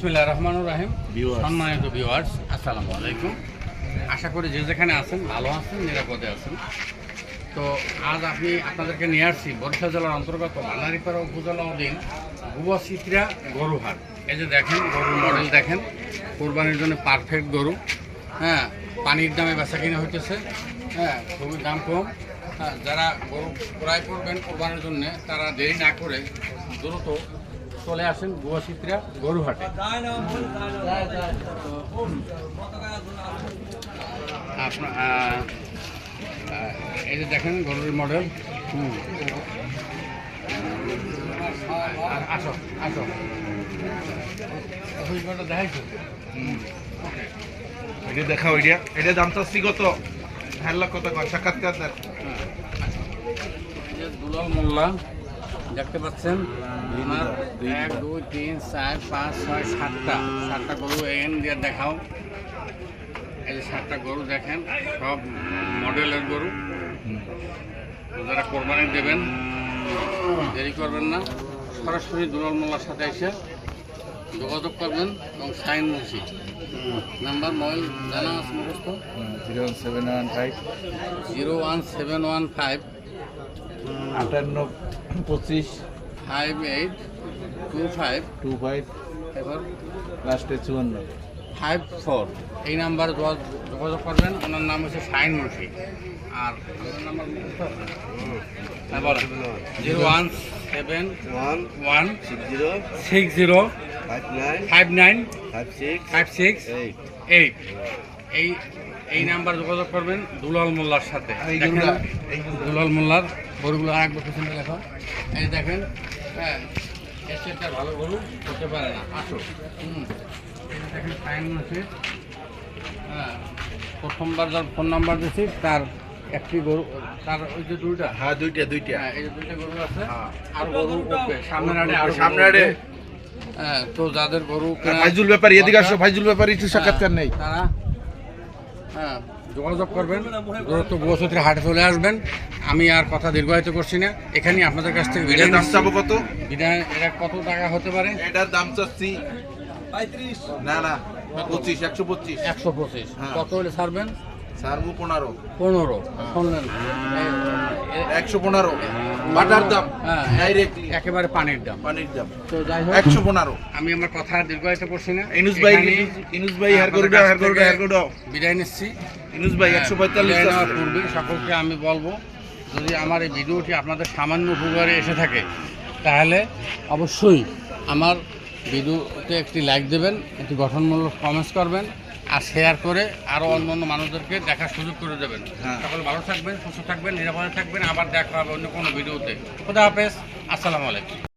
বিসমিল্লাহ রহমানুর রাহিম. সম্মানিত ভিউয়ার্স আসসালামু আলাইকুম। আশা করি যে যেখানে আছেন ভালো আছেন নিরাপদে আছেন। তো আজ আপনি আপনাদেরকে নিয়ে আসছি বরিশাল জেলার অন্তর্গত মানারিপাড়া উপজেলা অধীন গুবচিত্রা গরুহাট। এই যে দেখেন গরুর মডেল দেখেন কোরবানির জন্য পারফেক্ট গরু। হ্যাঁ পানির দামে বেচা কিনা হইতেছে। হ্যাঁ খুবই দাম কম। হ্যাঁ যারা গরু ক্রয় করবেন কোরবানির জন্য তারা দেরি না করে দ্রুত চলে আসেন গুয়াচিত্রা গরুহাটে। এই যে দেখেন গরুর মডেল। হুম। আর আসো আসো। দেখাইছো? এটা দেখাও এটা এটা দাম চাচ্ছি কত? লাখ কত সাক্ষাৎকার দুলাল মোল্লা দেখতে পাচ্ছেন? আমার এক দুই তিন চার পাঁচ ছয় সাতটা। সাতটা গরু এন দিয়ে দেখাও। এই যে সাতটা গরু দেখেন সব মডেলের গরু। যারা কোরবানি দেবেন দেরি করবেন না। সরাসরি দুলাল মোল্লার সাথে এসে যোগাযোগ করবেন এবং সাইন মুছি। নাম্বার মোবাইল জানা আছে মুখস্থ। Zero seven one five. Zero one seven one five. আটান্ন পঁচিশ five eight two five two five এবার লাস্টে চুয়ান্ন। ফাইভ ফোর এই নাম্বারে যোগাযোগ করবেন। ওনার নাম হচ্ছে সাইন মুন্সি। আর নাম্বার? হ্যাঁ বলেন। Zero one seven one one six zero six zero five nine five nine five six five six eight. Eight. এই এই নাম্বার যোগাযোগ করবেন দুলাল মোল্লার সাথে। দুলাল মোল্লার গরুগুলো আর একবার পেছনে দেখো। এই দেখেন হ্যাঁ আর ভালো গরু হতে পারে না। আসো। হুম। দেখেন টাইম আছে। হ্যাঁ প্রথমবার যার ফোন নাম্বার দিয়েছি তার একটি গরু তার ওই যে দুইটা? হ্যাঁ দুইটা দুইটা। হ্যাঁ এই যে দুইটা গরু আছে। হ্যাঁ। আর গরু ওকে সামনের আড়ে আর সামনে আড়ে। হ্যাঁ তো যাদের গরু ফাইজুল ব্যাপারী এদিকে আসো ফাইজুল ব্যাপারী একটু সাক্ষাৎকার নেই। তারা হ্যাঁ যোগাযোগ করবেন। দূরত্ব বসতির হাটে চলে আসবেন। আমি আর কথা দীর্ঘায়িত করছি না। এখানে আপনাদের কাছ থেকে এটার বিদায় দাম চাবো কত? বিদায় এটা কত টাকা হতে পারে? এটার দাম চাচ্ছি না না পঁচিশ একশো পঁচিশ। একশো পঁচিশ। হ্যাঁ। কত হলে ছাড়বেন? পনেরো। পনেরো শুনলেন। এ- একশো পনেরো। বাটার দাম। হ্যাঁ ডাইরেক্টলি একেবারে পানির দাম। পানির দাম। তো যাই হোক একশো পনেরো। আমি আমার কথা দীর্ঘায়িত করছি না। ইনুস ভাই এখানেই ইনুস ভাই হেয়ার আপনাদের করুডা হেয়ার করুডা থেকে হেয়ার করুডা বিদায় নিচ্ছি। ইনুস ভাই একশো পঁয়তাল্লিশ বিদায় পূর্বে সকলকে আমি বলব যদি আমার এই ভিডিওটি আপনাদের সামান্য উপকারে এসে থাকে তাহলে অবশ্যই আমার ভিডিওতে একটি লাইক দেবেন একটি গঠনমূলক কমেন্টস করবেন। আর শেয়ার করে আরও অন্য অন্য মানুষদেরকে দেখার সুযোগ করে দেবেন। হ্যাঁ। সকলে ভালো থাকবেন সুস্থ থাকবেন নিরাপদে থাকবেন। আবার দেখা হবে অন্য কোনো ভিডিওতে। খুদা হাফেজ। আসসালামু আলাইকুম।